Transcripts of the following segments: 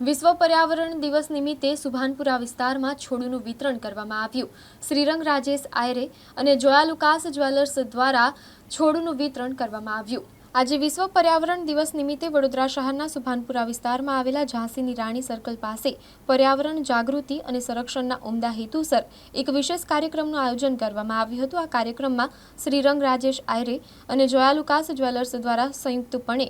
વિશ્વ પર્યાવરણ દિવસ નિમિત્તે સુભાનપુરા વિસ્તારમાં છોડનું વિતરણ કરવામાં આવ્યું. શ્રીરંગ રાજેશ આયરે અને જોયા લુકાસ જ્વેલર્સ દ્વારા છોડનું વિતરણ કરવામાં આવ્યું. આજે વિશ્વ પર્યાવરણ દિવસ નિમિત્તે વડોદરા શહેરના સુભાનપુરા વિસ્તારમાં આવેલા ઝાંસીની રાણી સર્કલ પાસે પર્યાવરણ જાગૃતિ અને સંરક્ષણના ઉમદા હેતુસર એક વિશેષ કાર્યક્રમનું આયોજન કરવામાં આવ્યું હતું. આ કાર્યક્રમમાં શ્રીરંગ રાજેશ આયરે અને જોયા લુકાસ જ્વેલર્સ દ્વારા સંયુક્તપણે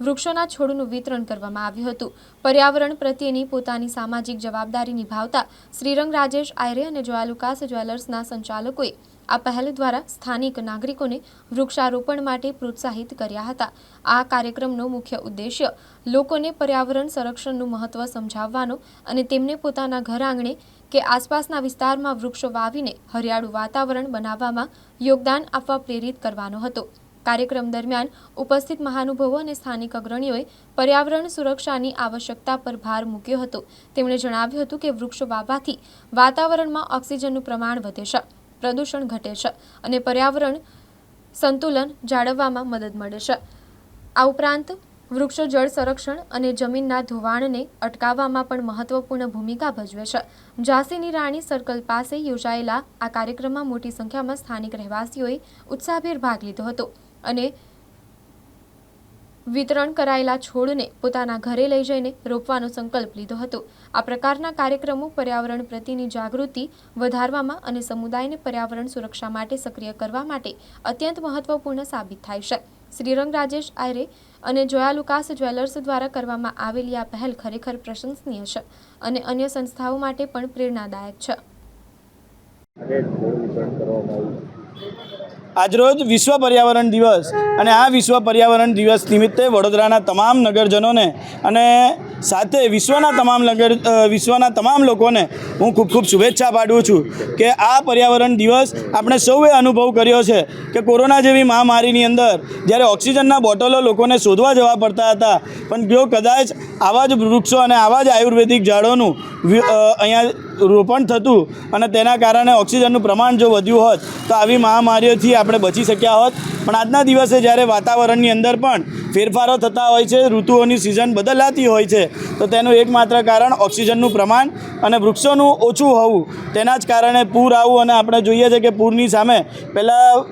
વૃક્ષોના છોડનું વિતરણ કરવામાં આવ્યું હતું. પર્યાવરણ પ્રત્યેની પોતાની સામાજિક જવાબદારી નિભાવતા શ્રીરંગ રાજેશ આયરે અને જોયાલુકાસ જ્વેલર્સના સંચાલકોએ આ પહેલ દ્વારા સ્થાનિક નાગરિકોને વૃક્ષારોપણ માટે પ્રોત્સાહિત કર્યા હતા. આ કાર્યક્રમનો મુખ્ય ઉદ્દેશ્ય લોકોને પર્યાવરણ સંરક્ષણનું મહત્વ સમજાવવાનો અને તેમને પોતાના ઘર આંગણે કે આસપાસના વિસ્તારમાં વૃક્ષો વાવીને હરિયાળું વાતાવરણ બનાવવામાં યોગદાન આપવા પ્રેરિત કરવાનો હતો. કાર્યક્રમ દરમિયાન ઉપસ્થિત મહાનુભાવો અને સ્થાનિક અગ્રણીઓએ પર્યાવરણ સુરક્ષાની આવશ્યકતા પર ભાર મૂક્યો હતો. તેમણે જણાવ્યું હતું કે વૃક્ષો વાવવાથી વાતાવરણમાં ઓક્સિજનનું પ્રમાણ વધે છે, પ્રદૂષણ ઘટે છે અને પર્યાવરણ સંતુલન જાળવવામાં મદદ મળે છે. આ ઉપરાંત વૃક્ષો જળ સંરક્ષણ અને જમીનના ધોવાણને અટકાવવામાં પણ મહત્વપૂર્ણ ભૂમિકા ભજવે છે. ઝાંસીની રાણી સર્કલ પાસે યોજાયેલા આ કાર્યક્રમમાં મોટી સંખ્યામાં સ્થાનિક રહેવાસીઓએ ઉત્સાહભેર ભાગ લીધો હતો. અને વિતરણ કરાયેલા છોડને પોતાના ઘરે લઈ જઈને રોપવાનો સંકલ્પ લીધો હતો. આ પ્રકારના કાર્યક્રમો પર્યાવરણ પ્રત્યેની જાગૃતિ વધારવામાં અને સમુદાયને પર્યાવરણ સુરક્ષા માટે સક્રિય કરવા માટે અત્યંત મહત્વપૂર્ણ સાબિત થાય છે. શ્રીરંગ રાજેશ આયરે અને જોયા લુકાસ જ્વેલર્સ દ્વારા કરવામાં આવેલી આ પહેલ ખરેખર પ્રશંસનીય છે અને અન્ય સંસ્થાઓ માટે પણ પ્રેરણાદાયક છે. આજરોજ વિશ્વ પર્યાવરણ દિવસ અને આ વિશ્વ પર્યાવરણ દિવસ નિમિત્તે વડોદરાના તમામ નગરજનોને અને સાથે વિશ્વના તમામ નગર વિશ્વના તમામ લોકોને હું ખૂબ ખૂબ શુભેચ્છા પાઠવું છું કે આ પર્યાવરણ દિવસ આપણે સૌએ અનુભવ કર્યો છે કે કોરોના જેવી મહામારીની અંદર જ્યારે ઓક્સિજનના બોટલો લોકોને શોધવા જવા પડતા હતા, પણ જો કદાચ આવા જ વૃક્ષો અને આવા જ આયુર્વેદિક ઝાડોનું અહીંયા રોપણ થતું અને તેના કારણે ઓક્સિજનનું પ્રમાણ જો વધ્યું હોત, તો આવી મહામારીઓથી આપણે બચી શક્યા હોત. પણ આજના દિવસે જ્યારે વાતાવરણની અંદર પણ ફેરફારો થતા હોય છે, ઋતુઓની સિઝન બદલાતી હોય છે, તો તેનું એકમાત્ર કારણ ઓક્સિજનનું પ્રમાણ અને વૃક્ષોનું ઓછું હોવું. તેના જ કારણે પૂર આવવું અને આપણે જોઈએ છે કે પૂરની સામે પહેલાં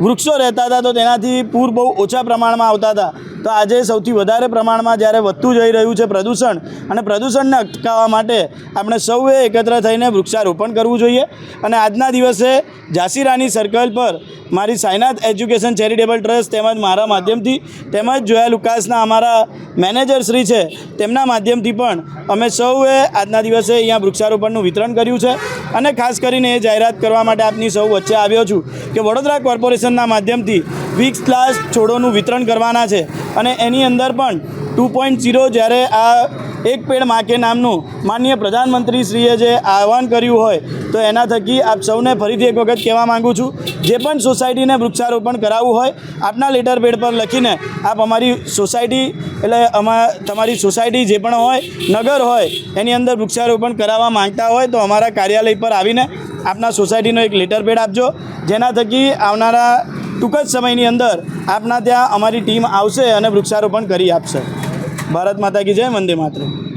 વૃક્ષો રહેતા હતા, તો તેનાથી પૂર બહુ ઓછા પ્રમાણમાં આવતા હતા. તો આજે સૌથી વધારે પ્રમાણમાં જ્યારે વધતું જઈ રહ્યું છે પ્રદૂષણ અને પ્રદૂષણને અટકાવવા માટે આપણે સૌએ એકત્ર થઈને વૃક્ષારોપણ કરવું જોઈએ. અને આજના દિવસે ઝાંસી રાની સર્કલ પર મારી સાયનાથ એજ્યુકેશન ચેરિટેબલ ટ્રસ્ટ તેમજ મારા માધ્યમથી તેમજ જોયા લુકાસના અમારા મેનેજર શ્રી છે તેમના માધ્યમથી પણ અમે સૌએ આજના દિવસે અહીંયા વૃક્ષારોપણનું વિતરણ કર્યું છે. અને ખાસ કરીને એ જાહેરાત કરવા માટે આપની સૌ વચ્ચે આવ્યો છું કે વડોદરા કોર્પોરેશનના માધ્યમથી વીસ ક્લાસ છોડોનું વિતરણ કરવાના છે અને એની અંદર પણ ટુ પોઈન્ટ ઝીરો જ્યારે આ એક પેડ માકે નામનું માનનીય પ્રધાનમંત્રીશ્રીએ જે આહવાન કર્યું હોય, તો એના થકી આપ સૌને ફરીથી એક વખત કહેવા માગું છું, જે પણ સોસાયટીને વૃક્ષારોપણ કરાવવું હોય, આપના લેટર પેડ પર લખીને આપ અમારી સોસાયટી એટલે અમા તમારી સોસાયટી જે પણ હોય, નગર હોય, એની અંદર વૃક્ષારોપણ કરાવવા માંગતા હોય, તો અમારા કાર્યાલય પર આવીને આપના સોસાયટીનો એક લેટર પેડ આપજો, જેના થકી આવનારા ટૂંક જ સમયની અંદર આપના ત્યાં અમારી ટીમ આવશે અને વૃક્ષારોપણ કરી આપશે. ભારત માતા કી જય વંદે માતરમ.